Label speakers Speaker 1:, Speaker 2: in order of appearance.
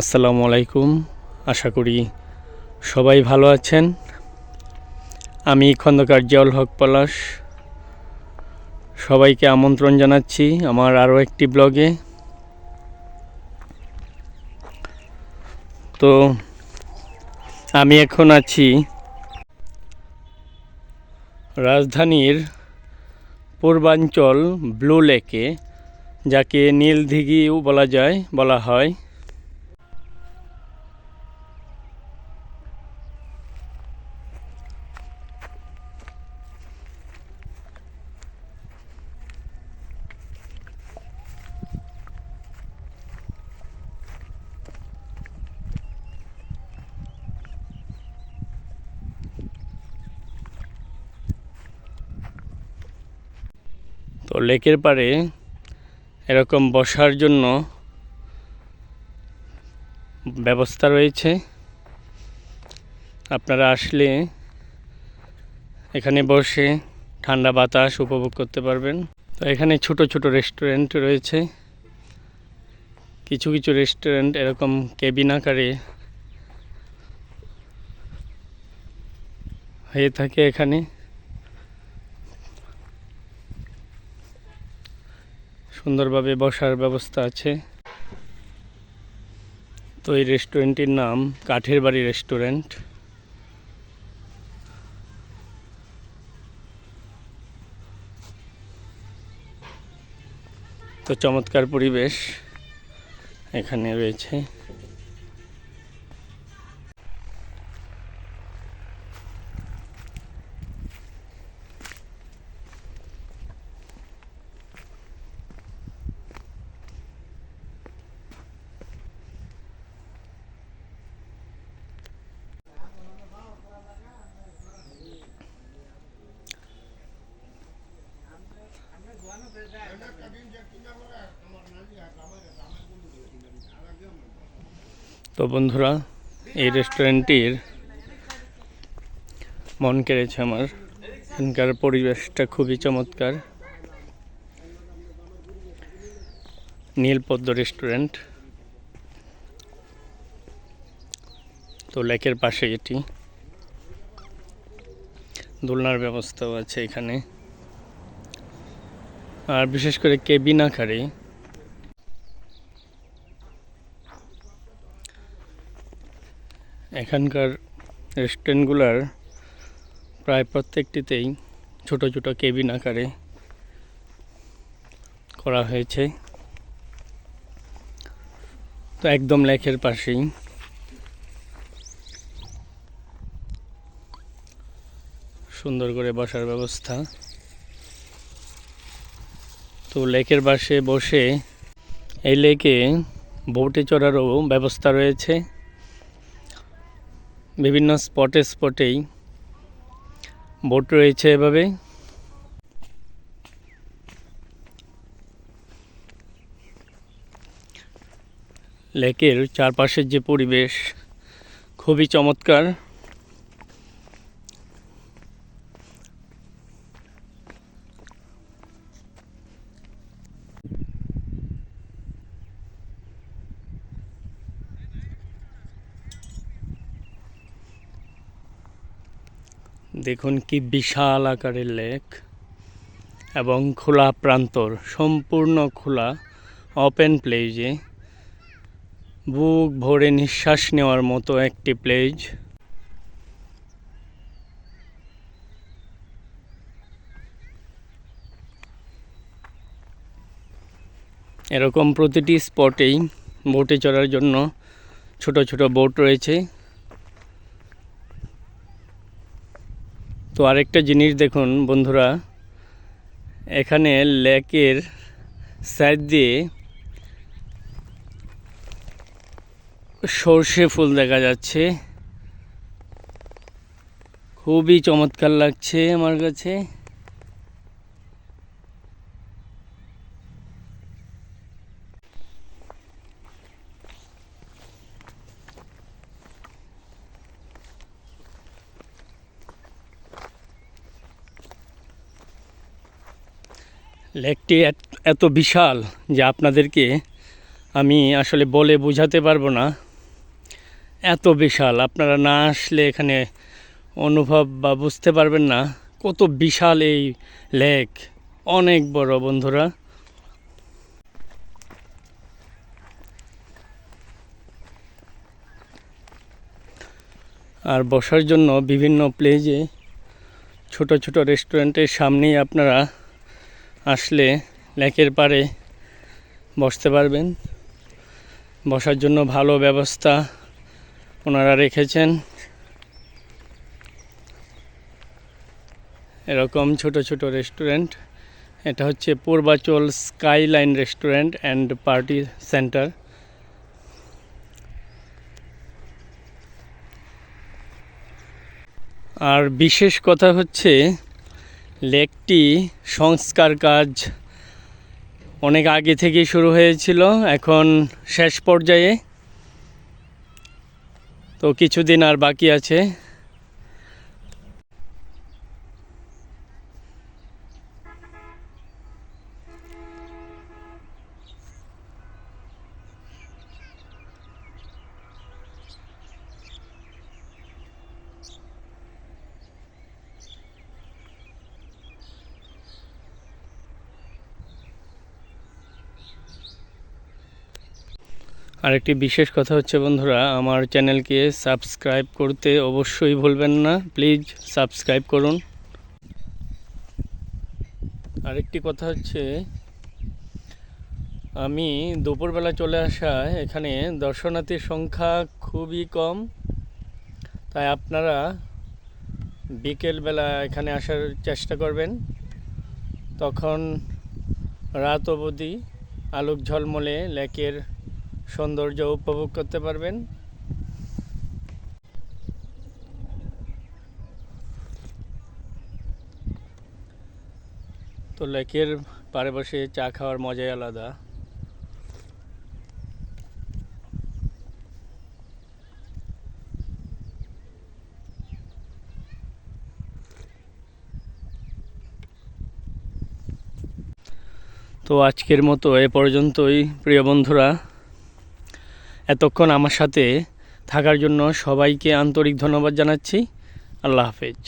Speaker 1: আসসালামু আলাইকুম। আশা করি সবাই ভালো আছেন। আমি খন্দকার জিয়াউল হক পলাশ। সবাইকে আমন্ত্রণ জানাচ্ছি আমার আরও একটি ব্লগে। তো আমি এখন আছি রাজধানীর পূর্বাঞ্চল ব্লু লেকে, যাকে নীলদিঘিও বলা যায়, বলা হয়। তো লেকের পাড়ে এরকম বসার জন্য ব্যবস্থা রয়েছে। আপনারা আসলে এখানে বসে ঠান্ডা বাতাস উপভোগ করতে পারবেন। তো এখানে ছোট ছোট রেস্টুরেন্ট রয়েছে। কিছু কিছু রেস্টুরেন্ট এরকম কেবিন আকারে হয়ে থাকে এখানে। সুন্দরভাবে বসার ব্যবস্থা আছে। তো এই রেস্টুরেন্টটির নাম কাঠের বাড়ি রেস্টুরেন্ট। তো চমৎকার পরিবেশ এখানে রয়েছে। তো বন্ধুরা, এই রেস্টুরেন্টটির মন কেড়েছে আমার। এখানকার পরিবেশটা খুবই চমৎকার। নীলপদ্ম রেস্টুরেন্ট। তো লেকের পাশে এটি। দোলনার ব্যবস্থাও আছে এখানে। আর বিশেষ করে কেবিন আকারে। এখানকার রেস্টুরেন্টগুলোর প্রায় প্রত্যেকটিতেই ছোট ছোট কেবিন আকারে করা হয়েছে। তো একদম লেকের পাশেই। সুন্দর করে বসার ব্যবস্থা। তো লেকের পাশে বসে এই লেকে বোটে চড়ারও ব্যবস্থা রয়েছে। বিভিন্ন স্পটে স্পটেই বোট রয়েছে এভাবে। লেকের চারপাশের যে পরিবেশ খুবই চমৎকার। দেখুন কি বিশাল আকারের লেক এবং খোলা প্রান্তর, সম্পূর্ণ খোলা ওপেন প্লেজে বুক ভরে নিঃশ্বাস নেওয়ার মতো একটি প্লেজ এরকম প্রতিটি স্পটেই বোটে চড়ার জন্য ছোট ছোট বোট রয়েছে। তো আরেকটা জিনিস দেখুন, বন্ধুরা। এখানে লেকের সাইড দিয়ে সর্ষে ফুল দেখা যাচ্ছে। খুবই চমৎকার লাগছে আমার কাছে। লেকটি এত- বিশাল যে আপনাদেরকে আমি আসলে বলে বোঝাতে পারব না। এত বিশাল, আপনারা না আসলে এখানে অনুভব বা বুঝতে পারবেন না কত বিশাল এই লেক। অনেক বড় বন্ধুরা। আর বসার জন্য বিভিন্ন প্লেজে ছোট ছোট রেস্টুরেন্টের সামনেই আপনারা আসলে লেকের পাড়ে বসতে পারবেন। বসার জন্য ভালো ব্যবস্থা ওনারা রেখেছেন। এরকম ছোট ছোট রেস্টুরেন্ট, এটা হচ্ছে Purbachal skyline restaurant and party centre. আর বিশেষ কথা হচ্ছে লেকটি সংস্কার কাজ অনেক আগে থেকে শুরু হয়েছিল, এখন শেষ পর্যায়ে। তো কিছুদিন আর বাকি আছে। আরেকটি বিশেষ কথা হচ্ছে, বন্ধুরা, আমার চ্যানেলকে সাবস্ক্রাইব করতে অবশ্যই ভুলবেন না। প্লিজ সাবস্ক্রাইব করুন। আরেকটি কথা হচ্ছে, আমি দুপুরবেলা চলে আসায় এখানে দর্শনার্থীর সংখ্যা খুবই কম। তাই আপনারা বিকেলবেলা এখানে আসার চেষ্টা করবেন। তখন রাত অবধি আলোক ঝলমলে লেকের সৌন্দর্য উপভোগ করতে পারবেন। তো লেকের পাড়ে বসে চা খাওয়ার মজাই আলাদা। তো আজকের মতো এ পর্যন্তই, প্রিয় বন্ধুরা। এতক্ষণ আমার সাথে থাকার জন্য সবাইকে আন্তরিক ধন্যবাদ জানাচ্ছি। আল্লাহ হাফেজ।